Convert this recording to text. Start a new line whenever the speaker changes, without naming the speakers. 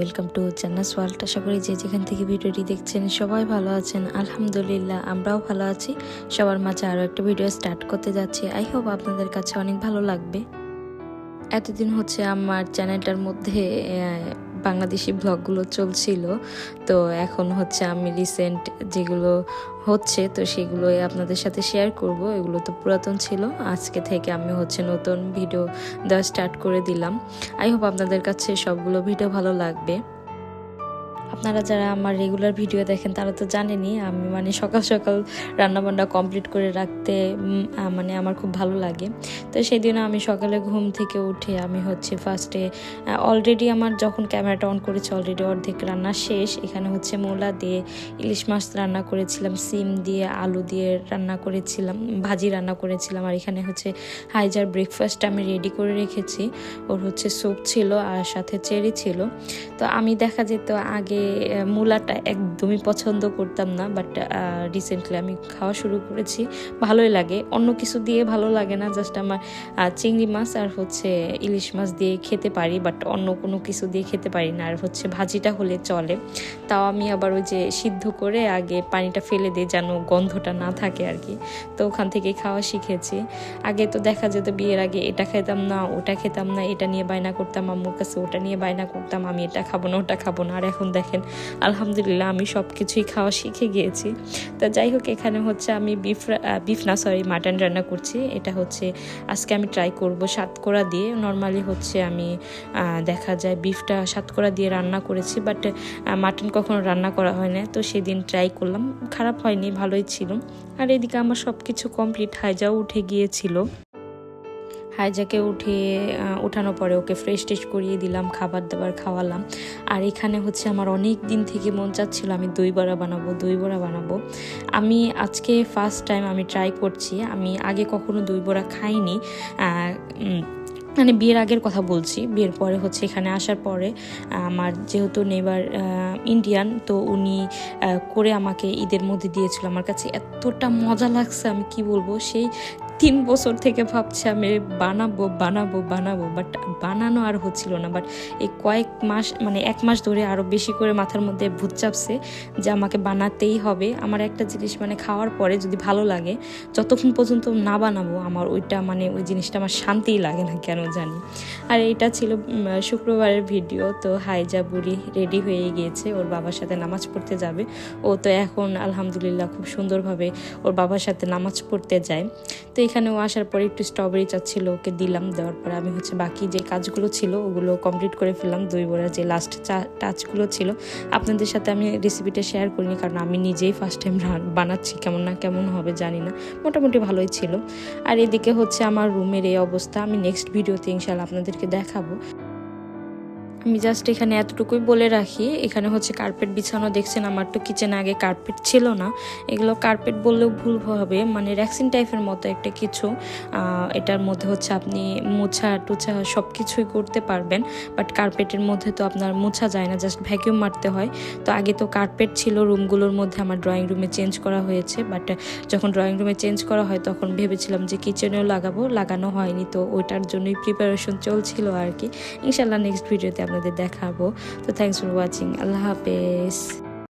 Welcome to জান্নাস world আশা করি যে যেখান থেকে ভিডিওটি দেখছেন সবাই ভালো আছেন। আলহামদুলিল্লাহ, আমরাও ভালো আছি। সবার মাঝে আরও একটা ভিডিও স্টার্ট করতে যাচ্ছি। আই হোপ আপনাদের কাছে অনেক ভালো লাগবে। এতদিন হচ্ছে আমার চ্যানেলটার মধ্যে বাংলাদেশি ব্লগগুলো চলছিল। তো এখন হচ্ছে আমি রিসেন্ট যেগুলো হচ্ছে, তো সেগুলোই আপনাদের সাথে শেয়ার করব। এগুলো তো পুরাতন ছিল। আজকে থেকে আমি হচ্ছে নতুন ভিডিও দেওয়া স্টার্ট করে দিলাম। আই হোপ আপনাদের কাছে সবগুলো ভিডিও ভালো লাগবে। আপনারা যারা আমার রেগুলার ভিডিও দেখেন, তারা তো জানেনই, আমি মানে সকাল সকাল রান্নাবান্না কমপ্লিট করে রাখতে মানে আমার খুব ভালো লাগে। তো সেদিন আমি সকালে ঘুম থেকে উঠে আমি হচ্ছে ফার্স্টে অলরেডি আমার যখন ক্যামেরাটা অন করেছি অলরেডি অর্ধেক রান্না শেষ। এখানে হচ্ছে মূলা দিয়ে ইলিশ মাছ রান্না করেছিলাম, সিম দিয়ে আলু দিয়ে রান্না করেছিলাম, ভাজি রান্না করেছিলাম। আর এখানে হচ্ছে হাইজার ব্রেকফাস্ট আমি রেডি করে রেখেছি। ওর হচ্ছে স্যুপ ছিল আর সাথে চেরি ছিল। তো আমি দেখা যেত আগে মূলাটা একদমই পছন্দ করতাম না বাট রিসেন্টলি আমি খাওয়া শুরু করেছি। ভালোই লাগে। অন্য কিছু দিয়ে ভালো লাগে না জাস্ট আমার চিংড়ি মাছ আর হচ্ছে ইলিশ মাছ দিয়ে খেতে পারি বাট অন্য কোনো কিছু দিয়ে খেতে পারি না। আর হচ্ছে ভাজিটা হলে চলে। তাও আমি আবার ওই যে সিদ্ধ করে আগে পানিটা ফেলে দিই যেন গন্ধটা না থাকে আর কি। তো ওখান থেকে খাওয়া শিখেছি। আগে তো দেখা যেত বিয়ের আগে এটা খেতাম না, ওটা খেতাম না, এটা নিয়ে বায়না করতাম আম্মুর কাছে, ওটা নিয়ে বায়না করতাম, আমি এটা খাব না, ওটা খাব না, আর এখন দেখেন, আলহামদুলিল্লাহ আমি সব কিছুই খাওয়া শিখে গিয়েছি। তো যাই হোক এখানে হচ্ছে আমি বিফ বিফ না সরি মাটন রান্না করছি। এটা হচ্ছে আজকে আমি ট্রাই করব সাতকোড়া দিয়ে। নর্মালি হচ্ছে আমি দেখা যায় বিফটা সাতকোড়া দিয়ে রান্না করেছি বাট মাটন কখনো রান্না করা হয় না। তো সেদিন ট্রাই করলাম। খারাপ হয়নি, ভালোই ছিল। আর এদিকে আমার সব কিছু কমপ্লিট হাইজাও উঠে গিয়েছিল। হাইজাকে উঠে আহ, ওঠানোর পরে ওকে ফ্রেশ টেস্ট করিয়ে দিলাম খাবার দাবার খাওয়ালাম। আর এখানে হচ্ছে আমার অনেক দিন থেকে মন চাচ্ছিল আমি দই বড়া বানাবো দই বড়া বানাবো। আমি আজকে ফার্স্ট টাইম আমি ট্রাই করছি। আমি আগে কখনো দই বড়া খাইনি। মানে বিয়ের আগের কথা বলছি। বিয়ের পরে হচ্ছে এখানে আসার পরে আমার যেহেতু নেবার ইন্ডিয়ান তো উনি করে আমাকে ঈদের মধ্যে দিয়েছিল। আমার কাছে এতটা মজা লাগছে আমি কি বলব? সেই তিন বছর থেকে ভাবছি আমি বানাবো বানাবো বানাবো বাট বানানো আর হচ্ছিল না। বাট এই কয়েক মাস মানে এক মাস ধরে আরও বেশি করে মাথার মধ্যে ভূত চাপছে যে আমাকে বানাতেই হবে। আমার একটা জিনিস মানে খাওয়ার পরে যদি ভালো লাগে, যতক্ষণ পর্যন্ত না বানাবো, আমার ওইটা মানে ওই জিনিসটা আমার শান্তিই লাগে না, কেন জানি। আর এটা ছিল শুক্রবারের ভিডিও, তো হাইজা বুড়ি রেডি হয়ে গিয়েছে, ওর বাবার সাথে নামাজ পড়তে যাবে। ও তো এখন আলহামদুলিল্লাহ খুব সুন্দরভাবে ওর বাবার সাথে নামাজ পড়তে যায়। তো এখানে ও আসার পরে একটু স্ট্রবেরি চাচ্ছিল ওকে দিলাম, দেওয়ার পরে আমি হচ্ছে বাকি যে কাজগুলো ছিল, ওগুলো কমপ্লিট করে ফেললাম, দুই বড়ার যে লাস্ট চা, টাচগুলো ছিল, আপনাদের সাথে আমি রেসিপিটা শেয়ার করিনি, কারণ আমি নিজেই ফার্স্ট টাইম বানাচ্ছি, কেমন না কেমন হবে জানি না, মোটামুটি ভালোই ছিল। আর এদিকে হচ্ছে আমার রুমের এই অবস্থা, আমি নেক্সট ভিডিওতে ইনশাল্লাহ আপনাদেরকে দেখাবো। আমি জাস্ট এখানে এতটুকুই বলে রাখি। এখানে হচ্ছে কার্পেট বিছানো, দেখছেন আমার তো কিচেনে আগে কার্পেট ছিল না। এগুলো কার্পেট বললেও ভুল হবে। মানে র্যাক্সিন টাইপের মতো একটা কিছু। এটার মধ্যে হচ্ছে আপনি মোছা, টুছা সব কিছুই করতে পারবেন। বাট কার্পেটের মধ্যে তো আপনার মোছা যায় না জাস্ট ভ্যাকিউম মারতে হয়। তো আগে তো কার্পেট ছিল রুমগুলোর মধ্যে আমার ড্রয়িং রুমে চেঞ্জ করা হয়েছে। বাট যখন ড্রয়িং রুমে চেঞ্জ করা হয়, তখন ভেবেছিলাম যে কিচেনেও লাগাবো। লাগানো হয়নি, তো ওইটার জন্যই প্রিপারেশন চলছিল আর কি। ইনশাল্লাহ নেক্সট ভিডিওতে আপনাদের দেখাবো তো থ্যাংকস ফর ওয়াচিং আল্লাহ হাফেজ